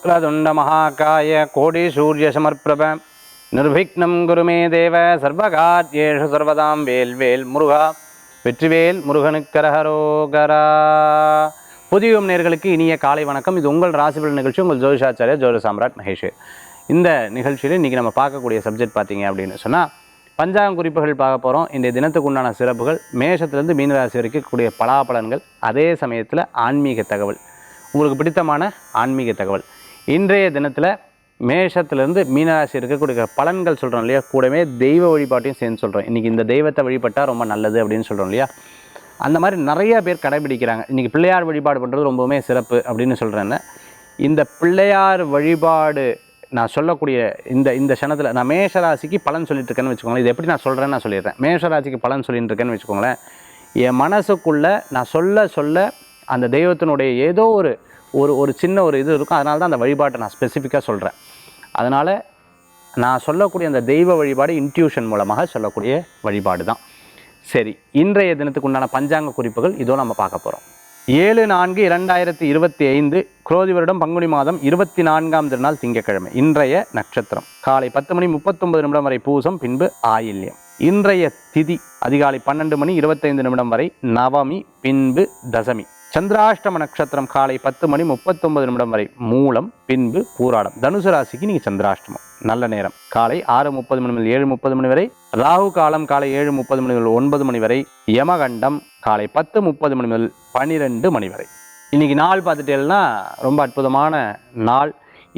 வக்ரதுண்ட மகாகாய கோடி சூரிய சமர்ப்பிரப நிர்விக்னம் குருமே தேவ சர்வகாத்யேஷு சர்வதாம் வேல் வேல் முருகா. வெற்றிவேல் முருகனுக்கரஹரோகரா புதியும் நேர்களுக்கு இனிய காலை வணக்கம். இது உங்கள் ராசிபல் நிகழ்ச்சி உங்கள் ஜோதிஷாச்சாரிய ஜோதி சாம்ராட் மகேஷ். இந்த நிகழ்ச்சியில் இன்றைக்கி நம்ம பார்க்கக்கூடிய சப்ஜெக்ட் பார்த்தீங்க அப்படின்னு சொன்னால் பஞ்சாங்க குறிப்புகள் பார்க்க போகிறோம் இந்த தினத்துக்கு உண்டான சிறப்புகள் மேஷத்துலேருந்து மீனராசி வரைக்கும் கூடிய பலாபலன்கள் அதே சமயத்தில் ஆன்மீக தகவல். உங்களுக்கு பிடித்தமான ஆன்மீக தகவல். இன்றைய தினத்தில் மேஷத்துலேருந்து மீனராசி இருக்கக்கூடிய பலன்கள் சொல்கிறோம் இல்லையா? கூடவே தெய்வ வழிபாட்டையும் சேர்ந்து சொல்கிறோம் இன்றைக்கி இந்த தெய்வத்தை வழிபட்டால் ரொம்ப நல்லது அப்படின்னு சொல்கிறோம் இல்லையா? அந்த மாதிரி நிறைய பேர் கடைபிடிக்கிறாங்க. இன்றைக்கி பிள்ளையார் வழிபாடு பண்ணுறது ரொம்பவுமே சிறப்பு அப்படின்னு சொல்கிறேன்னு இந்த பிள்ளையார் வழிபாடு நான் சொல்லக்கூடிய இந்த இந்த க்ஷணத்தில் நான் மேஷராசிக்கு பலன் சொல்லிட்டு இருக்கேன்னு வச்சுக்கோங்களேன். இது எப்படி நான் சொல்கிறேன்னு நான் சொல்லிடுறேன். மேஷராசிக்கு பலன் சொல்லிட்டு இருக்கேன்னு வச்சுக்கோங்களேன். என் மனசுக்குள்ளே நான் சொல்ல சொல்ல அந்த தெய்வத்தினுடைய ஏதோ ஒரு ஒரு ஒரு சின்ன ஒரு இது இருக்கும். அதனால தான் அந்த வழிபாட்டை நான் ஸ்பெசிஃபிக்காக சொல்கிறேன் அதனால் நான் சொல்லக்கூடிய அந்த தெய்வ வழிபாடு இன்ட்யூஷன் மூலமாக சொல்லக்கூடிய வழிபாடு தான் சரி இன்றைய தினத்துக்கு உண்டான பஞ்சாங்க குறிப்புகள் இதோ நம்ம பார்க்க போகிறோம் ஏழு நான்கு இரண்டாயிரத்தி இருபத்தி ஐந்து குரோதி வருடம் பங்குனி மாதம் இருபத்தி நான்காம் திருநாள் திங்கட்கிழமை இன்றைய நட்சத்திரம். காலை பத்து மணி முப்பத்தொன்பது நிமிடம் வரை பூசம் பின்பு ஆயில்யம். இன்றைய திதி அதிகாலை பன்னெண்டு மணி இருபத்தைந்து நிமிடம் வரை நவமி பின்பு தசமி. சந்திராஷ்டம நட்சத்திரம் காலை பத்து மணி முப்பத்தொன்பது நிமிடம் வரை மூலம் பின்பு பூராடம். தனுசு ராசிக்கு நீங்கள் சந்திராஷ்டமம். நல்ல நேரம். காலை ஆறு முப்பது மணி முதல் ஏழு முப்பது மணி வரை ராகு காலம் காலை ஏழு முப்பது மணி முதல் ஒன்பது மணி வரை யமகண்டம் காலை பத்து முப்பது மணி முதல் பன்னிரெண்டு மணி வரை. இன்னைக்கு நாள் பார்த்துட்டேன்னா ரொம்ப அற்புதமான நாள்.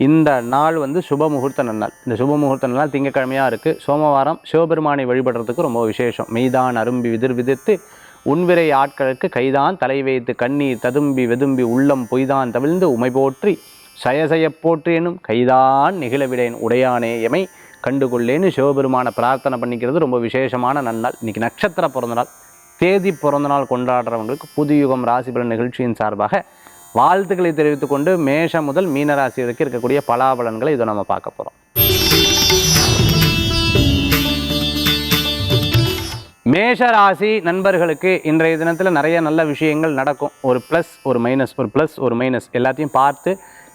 இந்த நாள் வந்து சுப முகூர்த்த நன்னாள். இந்த சுப முகூர்த்த நன்னாள் திங்கக்கிழமையாக இருக்குது சோமவாரம் சிவபெருமானை வழிபடுறதுக்கு ரொம்ப விசேஷம். மெய்தான் அரும்பி விதிர் விதிர்த்து உன்விரை ஆட்களுக்கு கைதான் தலை வைத்து கண்ணீர் ததும்பி வெதும்பி உள்ளம் பொய்தான் தவிழ்ந்து உமை போற்றி சயசயப் போற்றி எனும் கைதான் நிகழவிடேன் உடையானே எமை. கண்டுகொள்ளேன்னு சிவபெருமானை பிரார்த்தனை பண்ணிக்கிறது ரொம்ப விசேஷமான நன்னாள். இன்றைக்கி நட்சத்திர பிறந்தநாள். தேதி பிறந்தநாள் கொண்டாடுறவங்களுக்கு புதுயுகம் ராசிபலன் நிகழ்ச்சியின் சார்பாக வாழ்த்துக்களை தெரிவித்துக்கொண்டு மேஷம் முதல் மீனராசி வரைக்கும் இருக்கக்கூடிய பலாபலன்களை இதை நம்ம பார்க்க போகிறோம் மேஷ ராசி நண்பர்களுக்கு இன்றைய தினத்தில் நிறைய நல்ல விஷயங்கள் நடக்கும். ஒரு ப்ளஸ் ஒரு மைனஸ் ஒரு ப்ளஸ் ஒரு மைனஸ் எல்லாத்தையும் பார்த்து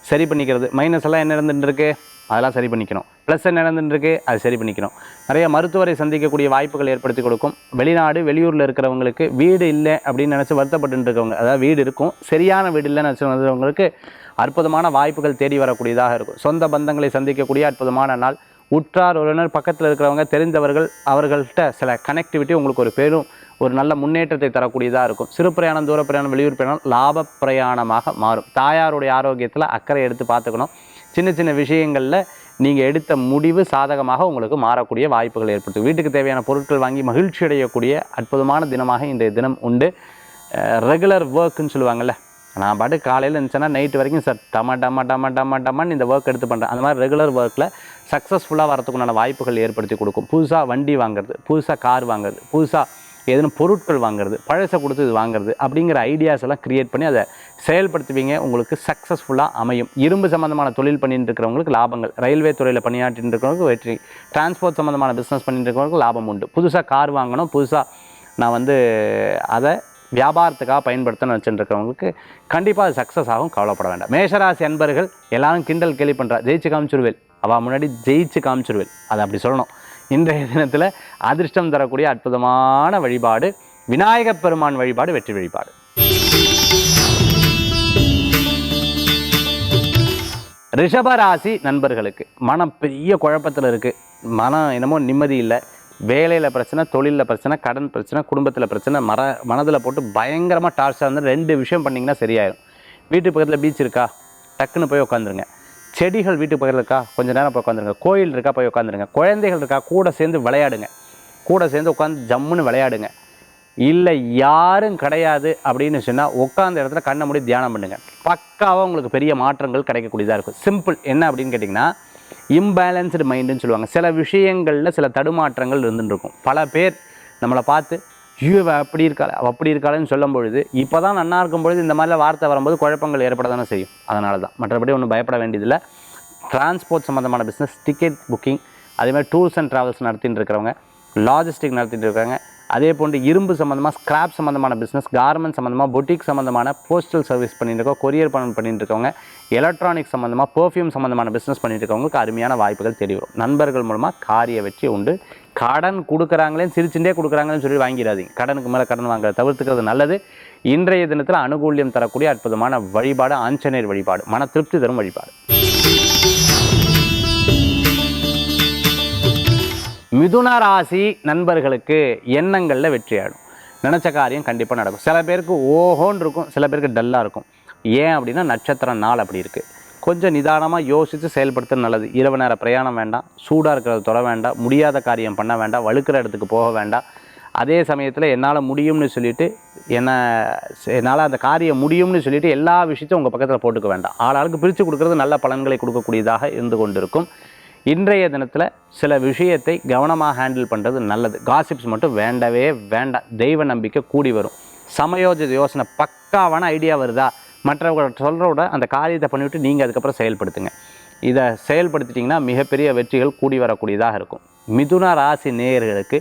சரி பண்ணிக்கிறது. மைனஸ் எல்லாம் என்ன நடந்துட்டுருக்கு? அதெல்லாம் சரி பண்ணிக்கணும். ப்ளஸ் என்ன நடந்துட்டுருக்கு? அது சரி பண்ணிக்கணும். நிறைய மருத்துவரை சந்திக்கக்கூடிய வாய்ப்புகள் ஏற்படுத்தி கொடுக்கும். வெளிநாடு வெளியூரில் இருக்கிறவங்களுக்கு வீடு இல்லை அப்படின்னு நினச்சி வருத்தப்பட்டு இருக்கவங்க அதாவது வீடு இருக்கும். சரியான வீடு இல்லைன்னு நினச்சி வந்தவங்களுக்கு அற்புதமான வாய்ப்புகள் தேடி வரக்கூடியதாக இருக்கும். சொந்த பந்தங்களை சந்திக்கக்கூடிய அற்புதமான நாள். உற்றார் உறவினர் பக்கத்தில் இருக்கிறவங்க தெரிந்தவர்கள் அவர்கள்ட்ட சில கனெக்டிவிட்டி உங்களுக்கு ஒரு பெரும் ஒரு நல்ல முன்னேற்றத்தை தரக்கூடியதாக இருக்கும். சிறு பிரயாணம் தூர பிரயாணம் வெளியூர் பிரயாணம் லாப பிரயாணமாக மாறும். தாயாருடைய ஆரோக்கியத்தில் அக்கறை எடுத்து பார்த்துக்கணும். சின்ன சின்ன விஷயங்களில் நீங்கள் எடுத்த முடிவு சாதகமாக உங்களுக்கு மாறக்கூடிய வாய்ப்புகள் ஏற்படுத்தும். வீட்டுக்கு தேவையான பொருட்கள் வாங்கி மகிழ்ச்சி அடையக்கூடிய அற்புதமான தினமாக இன்றைய தினம் உண்டு. ரெகுலர் ஒர்க்குன்னு சொல்லுவாங்கள்ல நான் பாட்டு காலையில் இருந்துச்சுன்னா நைட்டு வரைக்கும் சார் டம டம டம டம டமன்னு இந்த ஒர்க் எடுத்து பண்ணுறேன் அந்த மாதிரி ரெகுலர் ஒர்க்கில் சக்ஸஸ்ஃபுல்லாக வரதுக்குண்டான வாய்ப்புகள் ஏற்படுத்தி கொடுக்கும். புதுசாக வண்டி வாங்குறது புதுசாக கார் வாங்குறது புதுசாக எதுனா பொருட்கள் வாங்குறது பழசை கொடுத்து இது வாங்குறது அப்படிங்கிற ஐடியாஸ் எல்லாம் க்ரியேட் பண்ணி அதை செயல்படுத்துவீங்க. உங்களுக்கு சக்ஸஸ்ஃபுல்லாக அமையும். இரும்பு சம்மந்தமான தொழில் பண்ணிட்டு இருக்கிறவங்களுக்கு லாபங்கள். ரயில்வே துறையில் பணியாற்றிட்டு இருக்கிறவங்களுக்கு வெற்றி. டிரான்ஸ்போர்ட் சம்மந்தமான பிஸ்னஸ் பண்ணிட்டு இருக்கிறவங்களுக்கு லாபம் உண்டு. புதுசாக கார் வாங்கணும் புதுசாக நான் வந்து அதை வியாபாரத்துக்காக பயன்படுத்தணும்னு வச்சுருக்கிறவங்களுக்கு இருக்கிறவங்களுக்கு கண்டிப்பாக அது சக்ஸஸ் ஆகும் கவலைப்பட வேண்டாம். மேஷராசி அன்பர்கள் எல்லாரும் கிண்டல் கேள்வி பண்ணுறா ஜெயிச்சு காமிச்சிருவேல். அவள் முன்னாடி ஜெயிச்சு காமிச்சிருவேல். அதை அப்படி சொல்லணும். இன்றைய தினத்தில் அதிர்ஷ்டம் தரக்கூடிய அற்புதமான வழிபாடு விநாயகப் பெருமான் வழிபாடு வெற்றி வழிபாடு. ரிஷபராசி நண்பர்களுக்கு மனம் பெரிய குழப்பத்தில் இருக்குது மனம் என்னமோ நிம்மதி இல்லை. வேலையில் பிரச்சனை தொழிலில் பிரச்சனை கடன் பிரச்சனை குடும்பத்தில் பிரச்சனை மர மனதில் போட்டு பயங்கரமாக டார்ச்சாக இருந்தால் ரெண்டு விஷயம் பண்ணிங்கன்னா சரியாயிடும் வீட்டு பக்கத்தில் பீச் இருக்கா? டக்குன்னு போய் உட்காந்துருங்க செடிகள் வீட்டு பக்கத்தில் இருக்கா? கொஞ்சம் நேரம் போய் உட்காந்துருங்க கோயில் இருக்கா? போய் உட்காந்துருங்க குழந்தைகள் இருக்கா? கூட சேர்ந்து விளையாடுங்க. கூட சேர்ந்து உட்காந்து ஜம்முன்னு விளையாடுங்க. இல்லை யாரும் கிடையாது அப்படின்னு சொன்னால் உட்காந்த இடத்துல கண்ணை மூடி தியானம் பண்ணுங்கள் பக்காவாக உங்களுக்கு பெரிய மாற்றங்கள் கிடைக்கக்கூடியதாக இருக்கும். சிம்பிள் என்ன அப்படின்னு கேட்டிங்கன்னா இம்பேலன்ஸ்டு மைண்டுன்னு சொல்லுவாங்க. சில விஷயங்களில் சில தடுமாற்றங்கள் இருந்துருக்கும் இருக்கும் பல பேர் நம்மளை பார்த்து ஐயோ அப்படி இருக்காள் அப்படி இருக்காளேன்னு சொல்லும் பொழுது இப்போ தான் நன்னா இருக்கும் பொழுது இந்த மாதிரிலாம் வார்த்தை வரும்போது குழப்பங்கள் ஏற்பட தானே செய்யும். அதனால தான். மற்றபடி ஒன்றும் பயப்பட வேண்டியதில்லை. டிரான்ஸ்போர்ட் சம்மந்தமான பிஸ்னஸ் டிக்கெட் புக்கிங் அதேமாதிரி டூர்ஸ் அண்ட் ட்ராவல்ஸ் நடத்திட்டு இருக்கிறவங்க லாஜிஸ்டிக் நடத்திட்டு இருக்காங்க அதே போன்று இரும்பு சம்மந்தமாக ஸ்கிராப் சம்மந்தமான பிஸ்னஸ் கார்மெண்ட் சம்மந்தமாக பொட்டிக் சம்மந்தமான போஸ்டல் சர்வீஸ் பண்ணியிருக்கோம் கொரியர் பண்ண பண்ணிட்டுருக்கவங்க எலக்ட்ரானிக் சம்மந்தமாக பர்ஃப்யூம் சம்மந்தமான பிஸ்னஸ் பண்ணிட்டுருக்கவங்களுக்கு அருமையான வாய்ப்புகள் தெரியும் வரும். நண்பர்கள் மூலமாக காரிய வெற்றி உண்டு. கடன் கொடுக்குறாங்களேன்னு சிரிச்சுட்டே கொடுக்குறாங்களேன்னு சொல்லி வாங்கிடாதீங்க. கடனுக்கு மேலே கடன் வாங்க தவிர்த்துக்கிறது நல்லது. இன்றைய தினத்தில் அனுகூல்யம் தரக்கூடிய அற்புதமான வழிபாடு ஆஞ்சநேயர் வழிபாடு மன திருப்தி தரும் வழிபாடு. மிதுன ராசி நண்பர்களுக்கு எண்ணங்களில் வெற்றியாடும் நினச்ச காரியம் கண்டிப்பாக நடக்கும். சில பேருக்கு ஓஹோன்னு இருக்கும் சில பேருக்கு டல்லாக இருக்கும். ஏன் அப்படின்னா நட்சத்திரம் நாள் அப்படி இருக்குது கொஞ்சம் நிதானமாக யோசித்து செயல்படுத்துறது நல்லது. இரவு நேர பிரயாணம் வேண்டாம் சூடாக இருக்கிறத தொட வேண்டாம் முடியாத காரியம் பண்ண வேண்டாம் வழுக்கிற இடத்துக்கு போக வேண்டாம். அதே சமயத்தில் என்னால் முடியும்னு சொல்லிவிட்டு என்ன என்னால் அந்த காரியம் முடியும்னு சொல்லிவிட்டு எல்லா விஷயத்தையும் உங்கள் பக்கத்தில் போட்டுக்க வேண்டாம். ஆளாளுக்கு பிரித்து கொடுக்குறது நல்ல பலன்களை கொடுக்கக்கூடியதாக இருந்து கொண்டிருக்கும். இன்றைய தினத்தில் சில விஷயத்தை கவனமாக ஹேண்டில் பண்ணுறது நல்லது. காசிப்ஸ் மட்டும் வேண்டவே வேண்டாம். தெய்வ நம்பிக்கை கூடி வரும். சமயோஜித யோசனை பக்காவான ஐடியா வருதா? மற்றவங்க சொல்கிறோட அந்த காரியத்தை பண்ணிவிட்டு நீங்கள் அதுக்கப்புறம் செயல்படுத்துங்க. இதை செயல்படுத்திட்டிங்கன்னா மிகப்பெரிய வெற்றிகள் கூடி வரக்கூடியதாக இருக்கும். மிதுன ராசி நேயர்களுக்கு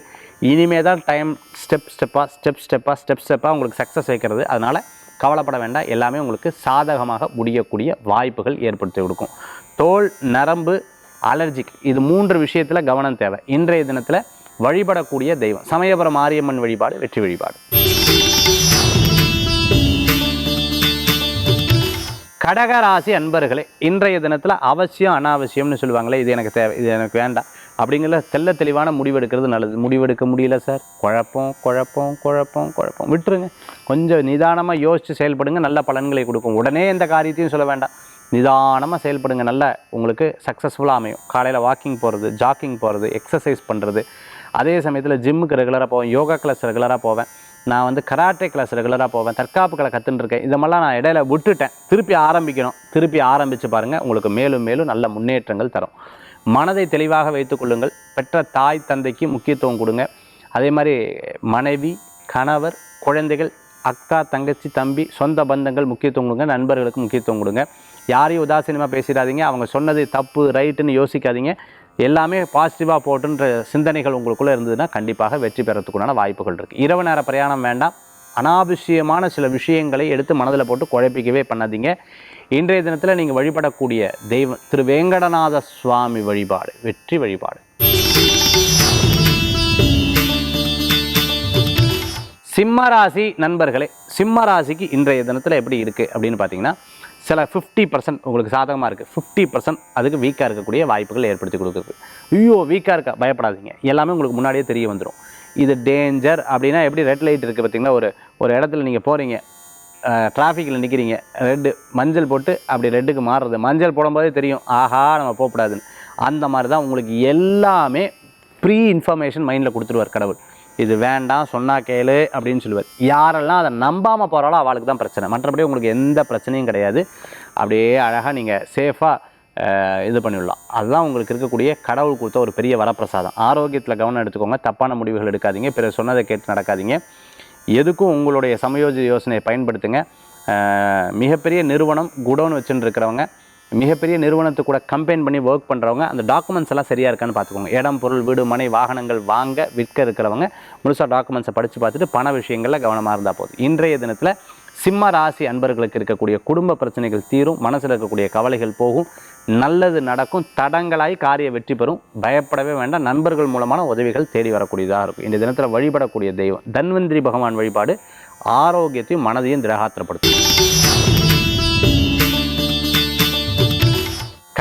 இனிமே தான் டைம் ஸ்டெப் ஸ்டெப்பாக ஸ்டெப் ஸ்டெப்பாக ஸ்டெப் ஸ்டெப்பாக உங்களுக்கு சக்ஸஸ் வைக்கிறது. அதனால் கவலைப்பட வேண்டாம். எல்லாமே உங்களுக்கு சாதகமாக முடியக்கூடிய வாய்ப்புகள் ஏற்படுத்தி கொடுக்கும். தோல் நரம்பு அலர்ஜிக் இது மூன்று விஷயத்தில் கவனம் தேவை. இன்றைய தினத்தில் வழிபடக்கூடிய தெய்வம். சமயபுரம் மாரியம்மன் வழிபாடு வெற்றி வழிபாடு. கடகராசி அன்பர்களே இன்றைய தினத்தில் அவசியம் அனாவசியம்னு சொல்லுவாங்களே இது எனக்கு தேவை இது எனக்கு வேண்டாம். அப்படிங்கிற தெல்ல தெளிவான முடிவெடுக்கிறது நல்லது. முடிவெடுக்க முடியல சார். குழப்பம் குழப்பம் குழப்பம் குழப்பம். விட்டுருங்க. கொஞ்சம் நிதானமாக யோசித்து செயல்படுங்க. நல்ல பலன்களை கொடுக்கும். உடனே எந்த காரியத்தையும் சொல்ல வேண்டாம். நிதானமாக செயல்படுங்க. நல்ல உங்களுக்கு சக்ஸஸ்ஃபுல்லாக அமையும். காலையில் வாக்கிங் போகிறது ஜாக்கிங் போகிறது எக்ஸசைஸ் பண்ணுறது அதே சமயத்தில் ஜிம்முக்கு ரெகுலராக போவேன். யோகா கிளாஸ் ரெகுலராக போவேன். நான் வந்து கராட்டே கிளாஸ் ரெகுலராக போவேன். தற்காப்பு கலை கற்றுன்னு இருக்கேன். இதெல்லாம் நான் இடையில விட்டுட்டேன். திருப்பி ஆரம்பிக்கணும். திருப்பி ஆரம்பித்து பாருங்கள் உங்களுக்கு மேலும் மேலும் நல்ல முன்னேற்றங்கள் தரும். மனதை தெளிவாக வைத்துக்கொள்ளுங்கள் பெற்ற தாய் தந்தைக்கு முக்கியத்துவம் கொடுங்க. அதே மாதிரி மனைவி கணவர் குழந்தைகள் அக்கா தங்கச்சி தம்பி சொந்த பந்தங்கள் முக்கியத்துவம் கொடுங்க. நண்பர்களுக்கு முக்கியத்துவம் கொடுங்க. யாரையும் உதாசீனமாக பேசிடாதீங்க. அவங்க சொன்னது தப்பு ரைட்டுன்னு யோசிக்காதீங்க. எல்லாமே பாசிட்டிவாக போட்டுன்ற சிந்தனைகள் உங்களுக்குள்ளே இருந்ததுன்னா கண்டிப்பாக வெற்றி பெறத்துக்குண்டான வாய்ப்புகள் இருக்குது இரவு நேர பிரயாணம் வேண்டாம். அனாவசியமான சில விஷயங்களை எடுத்து மனதில் போட்டு குழப்பிக்கவே பண்ணாதீங்க. இன்றைய தினத்தில் நீங்கள் வழிபடக்கூடிய தெய்வம் திரு வேங்கடநாத சுவாமி வழிபாடு வெற்றி வழிபாடு. சிம்மராசி நண்பர்களே சிம்மராசிக்கு இன்றைய தினத்தில் எப்படி இருக்குது அப்படின்னு பார்த்தீங்கன்னா சில ஃபிஃப்டி பர்சன்ட் உங்களுக்கு சாதகமாக இருக்குது ஃபிஃப்டி பர்சன்ட் அதுக்கு வீக்காக இருக்கக்கூடிய வாய்ப்புகள் ஏற்படுத்தி கொடுக்குது. ஐயோ வீக்காக இருக்கா? பயப்படாதீங்க. எல்லாமே உங்களுக்கு முன்னாடியே தெரிய வந்துடும் இது டேஞ்சர் அப்படின்னா எப்படி ரெட் லைட் இருக்குது பார்த்தீங்களா? ஒரு ஒரு இடத்துல நீங்கள் போகிறீங்க டிராஃபிக்கில் நிற்கிறீங்க ரெட்டு மஞ்சள் போட்டு அப்படி ரெட்டுக்கு மாறுறது. மஞ்சள் போடும்போதே தெரியும். ஆஹா நம்ம போகக்கூடாதுன்னு. அந்த மாதிரி தான் உங்களுக்கு எல்லாமே ப்ரீ இன்ஃபர்மேஷன் மைண்டில் கொடுத்துருவார் கடவுள். இது வேண்டாம் சொன்னா கேளு அப்படின்னு சொல்லுவார். யாரெல்லாம் அதை நம்பாமல் போகிறாலோ அவளுக்கு தான் பிரச்சனை. மற்றபடி உங்களுக்கு எந்த பிரச்சனையும் கிடையாது. அப்படியே அழகாக நீங்கள் சேஃபாக இது பண்ணிவிடலாம் அதுதான் உங்களுக்கு இருக்கக்கூடிய கடவுள் கொடுத்த ஒரு பெரிய வரப்பிரசாதம். ஆரோக்கியத்தில் கவனம் எடுத்துக்கோங்க. தப்பான முடிவுகள் எடுக்காதீங்க. பிறர் சொன்னதை கேட்டு நடக்காதீங்க. எதுக்கும் உங்களுடைய சமயோஜித யோசனையை பயன்படுத்துங்க. மிகப்பெரிய நிறுவனம் குடோன் வச்சுட்டு இருக்கிறவங்க மிகப்பெரிய நிறுவனத்து கூட கம்பெயின் பண்ணி ஒர்க் பண்ணுறவங்க அந்த டாக்குமெண்ட்ஸ் எல்லாம் சரியாக இருக்கான்னு பார்த்துக்கோங்க. இடம் பொருள் வீடு மனை வாகனங்கள் வாங்க விற்க இருக்கிறவங்க முழுசாக டாக்குமெண்ட்ஸை படித்து பார்த்துட்டு பண விஷயங்களில் கவனமாக இருந்தால் போதும். இன்றைய தினத்தில் சிம்ம ராசி அன்பர்களுக்கு இருக்கக்கூடிய குடும்ப பிரச்சனைகள் தீரும் மனசில் இருக்கக்கூடிய கவலைகள் போகும் நல்லது நடக்கும் தடங்களாய் காரிய வெற்றி பெறும் பயப்படவே வேண்டாம் நண்பர்கள் மூலமான உதவிகள் தேடி வரக்கூடியதாக இருக்கும். இந்த தினத்தில் வழிபடக்கூடிய தெய்வம் தன்வந்திரி பகவான் வழிபாடு ஆரோக்கியத்தையும் மனதையும் திரகாத்திரப்படுத்தும்.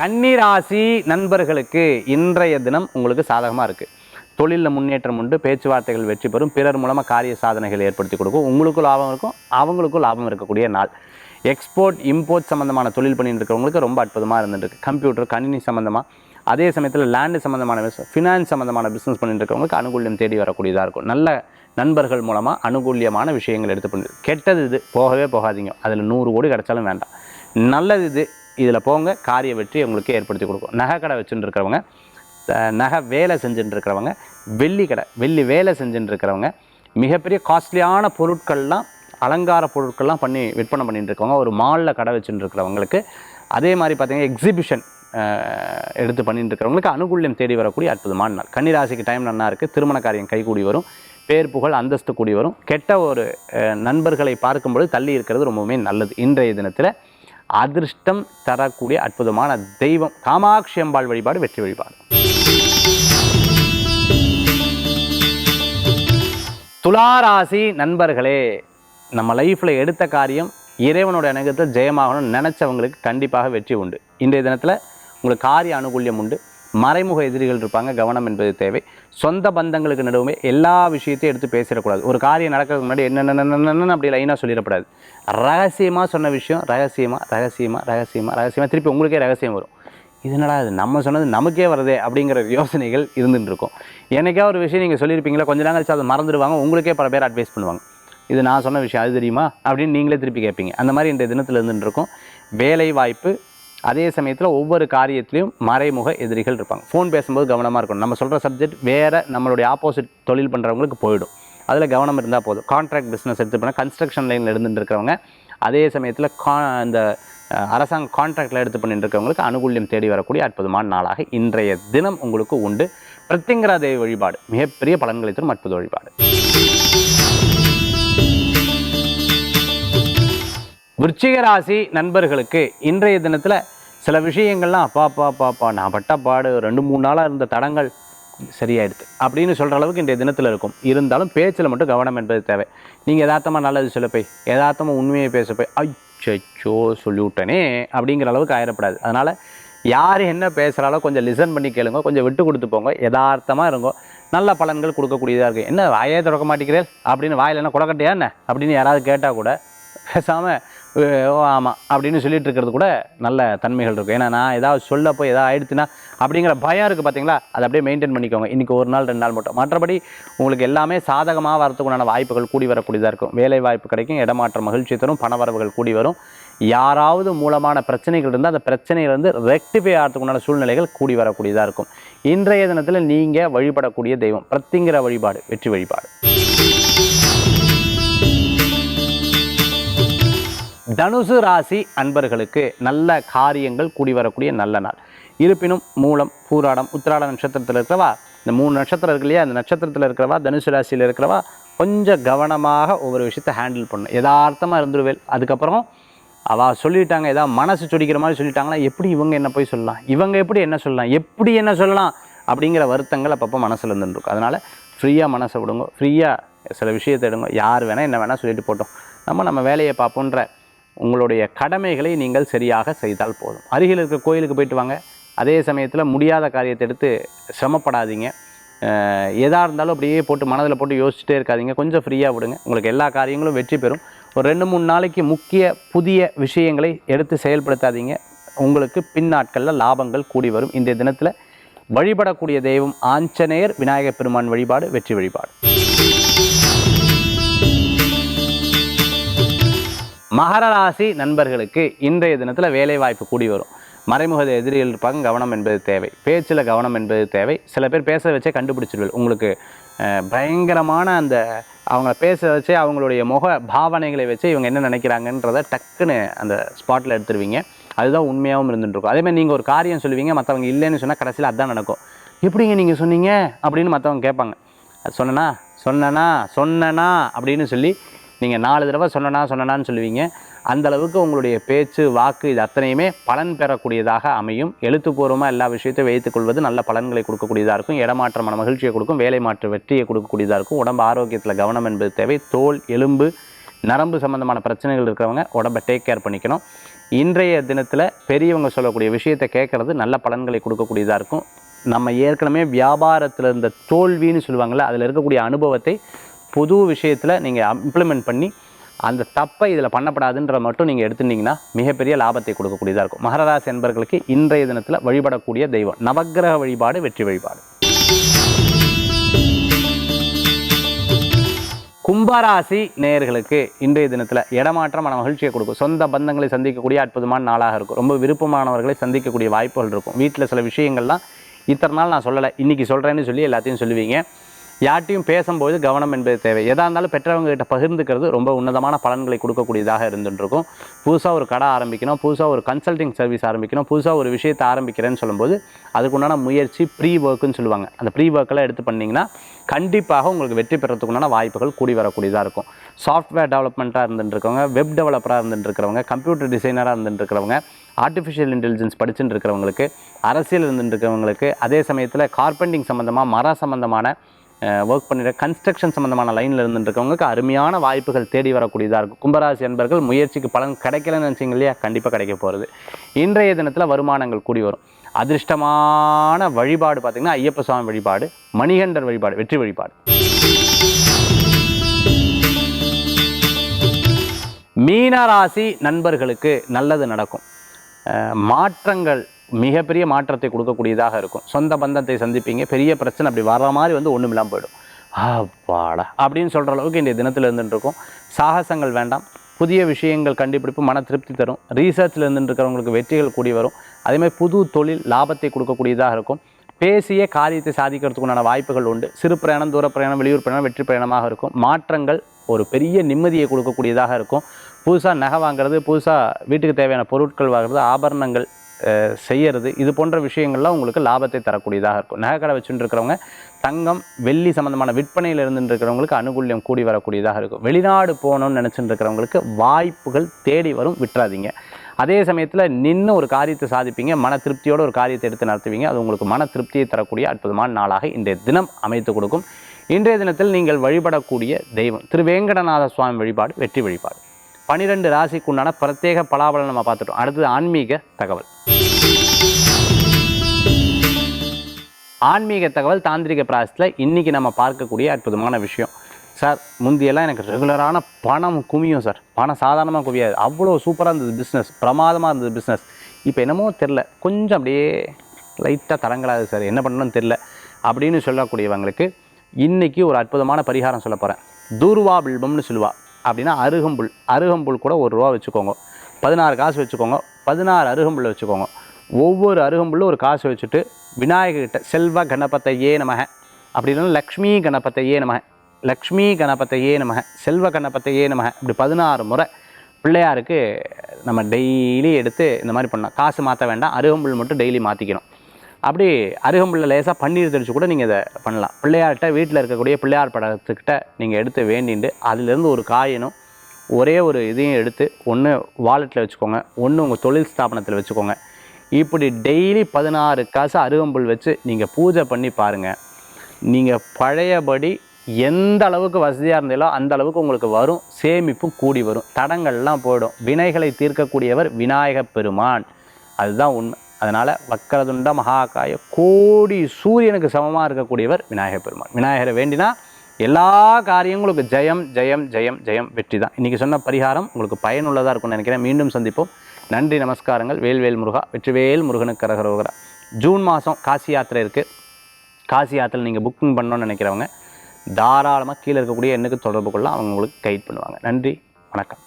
கன்னிராசி நண்பர்களுக்கு இன்றைய தினம் உங்களுக்கு சாதகமாக இருக்குது தொழிலில் முன்னேற்றம் உண்டு பேச்சுவார்த்தைகள் வெற்றி பெறும் பிறர் மூலமாக காரிய சாதனைகள் ஏற்படுத்தி கொடுக்கும். உங்களுக்கும் லாபம் இருக்கும் அவங்களுக்கும் லாபம் இருக்கக்கூடிய நாள். எக்ஸ்போர்ட் இம்போர்ட் சம்மந்தமான தொழில் பண்ணிட்டு இருக்கிறவங்களுக்கு ரொம்ப அற்புதமாக இருந்துருக்கு கம்ப்யூட்டர் கணினி சம்மந்தமாக அதே சமயத்தில் லேண்டு சம்மந்தமான பிஸ்னஸ் ஃபினான்ஸ் சம்மந்தமான பிஸ்னஸ் பண்ணிட்டு இருக்கிறவங்களுக்கு அனுகூல்யம் தேடி வரக்கூடியதாக இருக்கும். நல்ல நண்பர்கள் மூலமாக அனுகூல்யமான விஷயங்கள் எடுத்து பண்ணி கெட்டது இது போகவே போகாதீங்க. அதில் நூறு கோடி கிடைச்சாலும் வேண்டாம். நல்லது இது இதில் போங்க காரிய வெற்றி உங்களுக்கு ஏற்படுத்தி கொடுக்கும். நகை கடை வச்சுட்டு இருக்கிறவங்க நகை வேலை செஞ்சுட்டு இருக்கிறவங்க வெள்ளி கடை வெள்ளி வேலை செஞ்சுட்டு இருக்கிறவங்க மிகப்பெரிய காஸ்ட்லியான பொருட்கள்லாம் அலங்கார பொருட்கள்லாம் பண்ணி விற்பனை பண்ணிட்டு இருக்கவங்க ஒரு மாலில் கடை வச்சுட்டு இருக்கிறவங்களுக்கு அதே மாதிரி பார்த்திங்கன்னா எக்ஸிபிஷன் எடுத்து பண்ணிட்டு இருக்கிறவங்களுக்கு அனுகூல்யம் தேடி வரக்கூடிய அற்புதமான நாள். கன்னிராசிக்கு டைம் நல்லா இருக்குது திருமண காரியம் கைகூடி வரும் பேர் புகழ் அந்தஸ்து கூடி வரும். கெட்ட ஒரு நண்பர்களை பார்க்கும்பொழுது தள்ளி இருக்கிறது ரொம்பவுமே நல்லது. இன்றைய தினத்தில் அதிர்ஷ்டம் தரக்கூடிய அற்புதமான தெய்வம். காமாட்சி அம்பாள் வழிபாடு வெற்றி வழிபாடு. துளாராசி நண்பர்களே நம்ம லைஃப்பில் எடுத்த காரியம் இறைவனோட அணுகத்தில் ஜெயமாகணும்னு நினச்சவங்களுக்கு கண்டிப்பாக வெற்றி உண்டு. இன்றைய தினத்தில் உங்களுக்கு காரிய அனுகூல்யம் உண்டு. மறைமுக எதிரிகள் இருப்பாங்க கவனம் என்பது தேவை. சொந்த பந்தங்களுக்கு நடுவுமே எல்லா விஷயத்தையும் எடுத்து பேசிடக்கூடாது. ஒரு காரியம் நடக்கிறதுக்கு முன்னாடி என்னென்ன அப்படி லைனாக சொல்லிடக்கூடாது ரகசியமாக சொன்ன விஷயம் ரகசியமாக ரகசியமாக ரகசியமாக ரகசியமாக திருப்பி உங்களுக்கே ரகசியம் வரும். இதனடா இது? நம்ம சொன்னது நமக்கே வருதே அப்படிங்கிற யோசனைகள் இருந்துகிட்டு இருக்கும். எனக்கே ஒரு விஷயம் நீங்கள் சொல்லியிருப்பீங்களா? கொஞ்ச நேரம் கழிச்சு அதை மறந்துடுவாங்க. உங்களுக்கே பல பேர் அட்வைஸ் பண்ணுவாங்க. இது நான் சொன்ன விஷயம் அது தெரியுமா? அப்படின்னு நீங்களே திருப்பி கேட்பீங்க. அந்த மாதிரி இந்த தினத்தில் இருந்துகிட்டு இருக்கும். வேலை வாய்ப்பு அதே சமயத்தில் ஒவ்வொரு காரியத்திலையும் மறைமுக எதிரிகள் இருப்பாங்க. ஃபோன் பேசும்போது கவனமாக இருக்கணும். நம்ம சொல்கிற சப்ஜெக்ட் வேறு நம்மளுடைய ஆப்போசிட் தொழில் பண்ணுறவங்களுக்கு போயிடும். அதில் கவனம் இருந்தால் போதும். கான்ட்ராக்ட் பிஸ்னஸ் எடுத்து போனால் கன்ஸ்ட்ரக்ஷன் லைனில் இருந்துட்டு இருக்கிறவங்க அதே சமயத்தில் கா இந்த அரசாங்க கான்ட்ராக்டில் எடுத்து பண்ணிட்டு இருக்கவங்களுக்கு அனுகூல்யம் தேடி வரக்கூடிய அற்புதமான நாளாக இன்றைய தினம் உங்களுக்கு உண்டு. பிரத்திங்கரா தேவி வழிபாடு மிகப்பெரிய பலன்களை தரும் அற்புத வழிபாடு. விருச்சிக ராசி நண்பர்களுக்கு இன்றைய தினத்தில் சில விஷயங்கள்லாம் அப்பா அப்பா அப்பா அப்பா நான் பட்ட பாடு ரெண்டு மூணு நாளாக இருந்த தடங்கள் சரியாயிடுது அப்படின்னு சொல்கிற அளவுக்கு இன்றைய தினத்தில் இருக்கும். இருந்தாலும் பேச்சில் மட்டும் கவனம் என்பது தேவை. நீங்கள் எதார்த்தமாக நல்லது சொல்ல போய் எதார்த்தமாக உண்மையை பேச போய் அச்சோ சொல்லிவிட்டனே அப்படிங்கிற அளவுக்கு ஆயிடப்படாது அதனால் யார் என்ன பேசுகிறாலோ கொஞ்சம் லிசன் பண்ணி கேளுங்க கொஞ்சம் விட்டு கொடுத்து போங்க யதார்த்தமாக இருங்கோ. நல்ல பலன்கள் கொடுக்கக்கூடியதாக இருக்குது என்ன வாயே திறக்க மாட்டேங்கிறேன் அப்படின்னு வாயில் என்ன குடக்கட்டையா என்ன? அப்படின்னு யாராவது கேட்டால் கூட பேசாமல் ஆமாம் அப்படின்னு சொல்லிட்டு இருக்கிறது கூட நல்ல தன்மைகள் இருக்கும். ஏன்னா நான் ஏதாவது சொல்ல போய் ஏதாவது ஆயிடுச்சுன்னா அப்படிங்கிற பயம் இருக்குது பார்த்தீங்களா அதை அப்படியே மெயின்டைன் பண்ணிக்கோங்க. இன்றைக்கி ஒரு நாள் ரெண்டு நாள் மட்டும். மற்றபடி உங்களுக்கு எல்லாமே சாதகமாக வரதுக்குண்டான வாய்ப்புகள் கூடி வரக்கூடியதாக இருக்கும். வேலை வாய்ப்பு கிடைக்கும் இடமாற்ற மகிழ்ச்சி தரும் பணவரவுகள் கூடி வரும். யாராவது மூலமான பிரச்சனைகள் இருந்தால் அந்த பிரச்சனையிலிருந்து ரெக்டிஃபை ஆகிறதுக்குண்டான சூழ்நிலைகள் கூடி வரக்கூடியதாக இருக்கும். இன்றைய தினத்தில் நீங்கள் வழிபடக்கூடிய தெய்வம் பிரத்திங்கிற வழிபாடு வெற்றி வழிபாடு. தனுசு ராசி அன்பர்களுக்கு நல்ல காரியங்கள் கூடி வரக்கூடிய நல்ல நாள். இருப்பினும் மூலம் பூராடம் உத்திராட நட்சத்திரத்தில் இருக்கிறவா இந்த மூணு நட்சத்திரம் இருக்கு இல்லையா அந்த நட்சத்திரத்தில் இருக்கிறவா தனுசு ராசியில் இருக்கிறவா கொஞ்சம் கவனமாக ஒவ்வொரு விஷயத்தை ஹேண்டில் பண்ணணும். யதார்த்தமாக இருந்துருவேல் அதுக்கப்புறம் அவள் சொல்லிட்டாங்க ஏதாவது மனசு சொடிக்கிற மாதிரி சொல்லிட்டாங்களா எப்படி இவங்க என்ன போய் சொல்லலாம்? இவங்க எப்படி என்ன சொல்லலாம்? எப்படி என்ன சொல்லலாம்? அப்படிங்கிற வருத்தங்கள் அப்பப்போ மனசில் இருந்துருக்கும். அதனால் ஃப்ரீயாக மனசை விடுங்க. ஃப்ரீயாக சில விஷயத்தை எடுங்க. யார் வேணால் என்ன வேணால் சொல்லிட்டு போட்டோம். நம்ம நம்ம வேலையை பார்ப்போன்ற உங்களுடைய கடமைகளை நீங்கள் சரியாக செய்தால் போதும். அருகில் இருக்க கோயிலுக்கு போயிட்டு வாங்க. அதே சமயத்தில் முடியாத காரியத்தை எடுத்து சிரமப்படாதீங்க. எதாக இருந்தாலும் அப்படியே போட்டு மனதில் போட்டு யோசிச்சுட்டே இருக்காதீங்க. கொஞ்சம் ஃப்ரீயாக விடுங்க. உங்களுக்கு எல்லா காரியங்களும் வெற்றி பெறும். ஒரு ரெண்டு மூணு நாளைக்கு முக்கிய புதிய விஷயங்களை எடுத்து செயல்படுத்தாதீங்க. உங்களுக்கு பின்னாட்களில் லாபங்கள் கூடி வரும். இந்த தினத்தில் வழிபடக்கூடிய தெய்வம் ஆஞ்சநேயர் விநாயகப் பெருமான் வழிபாடு வெற்றி வழிபாடு. மகர ராசி நண்பர்களுக்கு இன்றைய தினத்தில் வேலை வாய்ப்பு கூடி வரும். மறைமுக எதிரிகள் இருப்பாங்க கவனம் என்பது தேவை. பேச்சில் கவனம் என்பது தேவை. சில பேர் பேச வச்சே கண்டுபிடிச்சிருவீர்கள். உங்களுக்கு பயங்கரமான அந்த அவங்கள பேச வச்சு அவங்களுடைய முக பாவனைகளை வச்சு இவங்க என்ன நினைக்கிறாங்கன்றத டக்குன்னு அந்த ஸ்பாட்டில் எடுத்துருவீங்க. அதுதான் உண்மையாகவும் இருந்துட்டுருக்கும். அதேமாதிரி நீங்கள் ஒரு காரியம் சொல்லுவீங்க மற்றவங்க இல்லைன்னு சொன்னால் கடைசியில் அதுதான் நடக்கும். எப்படிங்க நீங்கள் சொன்னீங்க? அப்படின்னு மற்றவங்க கேட்பாங்க. சொன்னனா? சொன்னனா? சொன்னனா? அப்படின்னு சொல்லி நீங்கள் நாலு தடவை சொன்னனா சொன்னனான்னு சொல்லுவீங்க. அந்தளவுக்கு உங்களுடைய பேச்சு வாக்கு இது அத்தனையுமே பலன் பெறக்கூடியதாக அமையும். எழுத்துப்பூர்வமாக எல்லா விஷயத்தையும் வைத்துக்கொள்வது நல்ல பலன்களை கொடுக்கக்கூடியதாக இருக்கும். இடமாற்றமான மகிழ்ச்சியை கொடுக்கும். வேலை மாற்று வெற்றியை கொடுக்கக்கூடியதாக இருக்கும். உடம்பு ஆரோக்கியத்தில் கவனம் என்பது தேவை. தோல் எலும்பு நரம்பு சம்பந்தமான பிரச்சனைகள் இருக்கிறவங்க உடம்பை டேக் கேர் பண்ணிக்கணும். இன்றைய தினத்தில் பெரியவங்க சொல்லக்கூடிய விஷயத்தை கேட்குறது நல்ல பலன்களை கொடுக்கக்கூடியதாக இருக்கும். நம்ம ஏற்கனவே வியாபாரத்தில் இருந்த தோல்வின்னு சொல்லுவாங்கள்ல அதில் இருக்கக்கூடிய அனுபவத்தை புது விஷயத்தில் நீங்கள் இம்ப்ளிமெண்ட் பண்ணி அந்த தப்பை இதில் பண்ணப்படாதுன்ற மட்டும் நீங்கள் எடுத்துட்டீங்கன்னா மிகப்பெரிய லாபத்தை கொடுக்கக்கூடியதாக இருக்கும். மகரராசி என்பர்களுக்கு இன்றைய தினத்தில் வழிபடக்கூடிய தெய்வம். நவக்கிரக வழிபாடு வெற்றி வழிபாடு. கும்பராசி நேயர்களுக்கு இன்றைய தினத்தில் இடமாற்றம் மன மகிழ்ச்சியை கொடுக்கும். சொந்த பந்தங்களை சந்திக்கக்கூடிய அற்புதமான நாளாக இருக்கும். ரொம்ப விருப்பமானவர்களை சந்திக்கக்கூடிய வாய்ப்புகள் இருக்கும். வீட்டில் சில விஷயங்கள்லாம் இத்தனை நாள் நான் சொல்லலை இன்றைக்கி சொல்கிறேன்னு சொல்லி எல்லாத்தையும் சொல்லுவீங்க. யார்ட்டையும் பேசும்போது கவனம் என்பது தேவை. எதாக இருந்தாலும் பெற்றவங்க கிட்ட பகிர்ந்துக்கிறது ரொம்ப உன்னதமான பலன்களை கொடுக்கக்கூடியதாக இருந்துருக்கும் புதுசாக ஒரு கடை ஆரம்பிக்கணும் புதுசாக ஒரு கன்சல்டிங் சர்வீஸ் ஆரம்பிக்கணும் புதுசாக ஒரு விஷயத்தை ஆரம்பிக்கிறேன்னு சொல்லும்போது அதுக்குண்டான முயற்சி ப்ரீ ஒர்க்குன்னு சொல்லுவாங்க. அந்த ப்ரீ ஒர்க்கெல்லாம் எடுத்து பண்ணிங்கன்னா கண்டிப்பாக உங்களுக்கு வெற்றி பெறத்துக்குண்டான வாய்ப்புகள் கூடி வரக்கூடியதாக இருக்கும். சாஃப்ட்வேர் டெவலப்மெண்ட்டாக இருந்துட்டுருக்கவங்க வெப் டெவலப்பராக இருந்துட்டுருக்கிறவங்க கம்ப்யூட்டர் டிசைனராக இருந்துட்டுருக்கிறவங்க ஆர்டிஃபிஷியல் இன்டெலிஜென்ஸ் படிச்சுட்டு இருக்கிறவங்களுக்கு அரசியல் இருந்துட்டு இருக்கிறவங்களுக்கு அதே சமயத்தில் கார்பெண்டிங் சம்மந்தமாக மர சம்மந்தமான ஒர்க் பண்ணுற கன்ஸ்ட்ரக்ஷன் சம்மந்தமான லைனில் இருந்துருக்கவங்களுக்கு அருமையான வாய்ப்புகள் தேடி வரக்கூடியதாக இருக்கும். கும்பராசி என்பர்கள் முயற்சிக்கு பலன் கிடைக்கலன்னு நினச்சிங்க இல்லையா? கண்டிப்பாக கிடைக்க போகிறது இன்றைய தினத்தில் வருமானங்கள் கூடி வரும். அதிர்ஷ்டமான வழிபாடு பார்த்திங்கன்னா ஐயப்ப சுவாமி வழிபாடு மணிகண்டர் வழிபாடு வெற்றி வழிபாடு. மீனராசி நண்பர்களுக்கு நல்லது நடக்கும். மாற்றங்கள் மிகப்பெரிய மாற்றத்தை கொடுக்கக்கூடியதாக இருக்கும். சொந்த பந்தத்தை சந்திப்பீங்க பெரிய பிரச்சனை அப்படி வர்ற மாதிரி வந்து ஒன்றும் இல்லாமல் போயிடும். அப்பாடா அப்படின்னு சொல்கிற அளவுக்கு இன்றைய தினத்தில் இருந்துட்டுருக்கும். சாகசங்கள் வேண்டாம். புதிய விஷயங்கள் கண்டுபிடிப்பு மன திருப்தி தரும். ரீசர்ச்சில் இருந்துட்டு இருக்கிறவங்களுக்கு வெற்றிகள் கூடி வரும். அதேமாதிரி புது தொழில் லாபத்தை கொடுக்கக்கூடியதாக இருக்கும். பேசிய காரியத்தை சாதிக்கிறதுக்குண்டான வாய்ப்புகள் உண்டு. சிறு பிரயாணம் தூர பிரயாணம் வெளியூர் பிரயாணம் வெற்றி பிரயாணமாக இருக்கும். மாற்றங்கள் ஒரு பெரிய நிம்மதியை கொடுக்கக்கூடியதாக இருக்கும். புதுசாக நகை வாங்குறது புதுசாக வீட்டுக்கு தேவையான பொருட்கள் வாங்குறது ஆபரணங்கள் செய்யறது. இது போன்ற விஷயங்கள்லாம் உங்களுக்கு லாபத்தை தரக்கூடியதாக இருக்கும். நகைக்கடை கடை வச்சுட்டு இருக்கிறவங்க தங்கம் வெள்ளி சம்மந்தமான விற்பனையில் இருந்துருக்கிறவங்களுக்கு அனுகூல்யம் கூடி வரக்கூடியதாக இருக்கும். வெளிநாடு போகணும்னு நினச்சிட்டு இருக்கிறவங்களுக்கு வாய்ப்புகள் தேடி வரும். விட்டுறாதீங்க. அதே சமயத்தில் நின்று ஒரு காரியத்தை சாதிப்பீங்க. மன திருப்தியோட ஒரு காரியத்தை எடுத்து நடத்துவீங்க. அது உங்களுக்கு மன திருப்தியை தரக்கூடிய அற்புதமான நாளாக இன்றைய தினம் அமைத்து கொடுக்கும். இன்றைய தினத்தில் நீங்கள் வழிபடக்கூடிய தெய்வம். திரு வேங்கடநாத சுவாமி வழிபாடு வெற்றி வழிபாடு. பனிரெண்டு ராசிக்கு உண்டான பிரத்யேக பலாபலம் நம்ம பார்த்துட்டோம். அடுத்தது ஆன்மீக தகவல். ஆன்மீக தகவல் தாந்திரிக பிராசத்தில் இன்றைக்கி நம்ம பார்க்கக்கூடிய அற்புதமான விஷயம். சார் முந்தியெல்லாம் எனக்கு ரெகுலரான பணம் குமியும் சார். பணம் சாதாரணமாக குவியாது. அவ்வளோ சூப்பராக இருந்தது பிஸ்னஸ் பிரமாதமாக இருந்தது பிஸ்னஸ் இப்போ என்னமோ தெரில கொஞ்சம் அப்படியே லைட்டாக தடங்கலாது சார். என்ன பண்ணணும்னு தெரில அப்படின்னு சொல்லக்கூடியவங்களுக்கு இன்றைக்கி ஒரு அற்புதமான பரிகாரம் சொல்ல போகிறேன் தூர்வா பில்பம்னு சொல்லுவா. அப்படின்னா அருகம்புல் அருகம்புல் கூட ஒரு ரூபா வச்சுக்கோங்க. பதினாறு காசு வச்சுக்கோங்க. பதினாறு அருகம்புல்லை வச்சுக்கோங்க. ஒவ்வொரு அருகம்புல்லும் ஒரு காசு வச்சுட்டு விநாயகர்கிட்ட செல்வ கணபத்தையே நமக. அப்படி இல்லைன்னா லக்ஷ்மி கணபத்தையே நமக. லக்ஷ்மி கணபத்தையே நமக. செல்வ கணபத்தையே நமக. இப்படி பதினாறு முறை பிள்ளையாருக்கு நம்ம டெய்லி எடுத்து இந்த மாதிரி பண்ணலாம். காசு மாற்ற வேண்டாம். அருகம்புல் மட்டும் டெய்லி மாற்றிக்கணும் அப்படி அருகம்புல்ல லேசாக பன்னீர் தெளித்து கூட நீங்கள் இதை பண்ணலாம். பிள்ளையார்கிட்ட வீட்டில் இருக்கக்கூடிய பிள்ளையார் படத்துக்கிட்ட நீங்கள் எடுத்து வேண்டிண்டு அதுலேருந்து ஒரு காயினும் ஒரே ஒரு இதையும் எடுத்து ஒன்று வாலெட்டில் வச்சுக்கோங்க ஒன்று உங்கள் தொழில் ஸ்தாபனத்தில் வச்சுக்கோங்க. இப்படி டெய்லி பதினாறு காசு அருகம்புல் வச்சு நீங்கள் பூஜை பண்ணி பாருங்கள் நீங்கள் பழையபடி எந்த அளவுக்கு வசதியாக இருந்தீங்களோ அந்த அளவுக்கு உங்களுக்கு வரும் சேமிப்பும் கூடி வரும். தடங்கள்லாம் போயிடும். வினைகளை தீர்க்கக்கூடியவர் விநாயகப் பெருமான். அதுதான் உண்மை. அதனால் வக்கரதுண்ட மகாகாய கோடி சூரியனுக்கு சமமாக இருக்கக்கூடியவர் விநாயகர் பெருமான். விநாயகரை வேண்டினா எல்லா காரியங்களுக்கு ஜெயம் ஜெயம் ஜெயம் ஜெயம் வெற்றி தான். இன்றைக்கி சொன்ன பரிகாரம் உங்களுக்கு பயனுள்ளதாக இருக்கும்னு நினைக்கிறேன். மீண்டும் சந்திப்போம். நன்றி நமஸ்காரங்கள். வேல்வேல் முருகா. வெற்றிவேல் முருகனுக்கு கரகரோகரா ஜூன் மாதம் காசி யாத்திரை இருக்குது காசி யாத்திரை நீங்கள் புக்கிங் பண்ணணும்னு நினைக்கிறவங்க தாராளமாக கீழே இருக்கக்கூடிய எண்ணுக்கு தொடர்பு கொள்ள அவங்க உங்களுக்கு கைட் பண்ணுவாங்க. நன்றி வணக்கம்.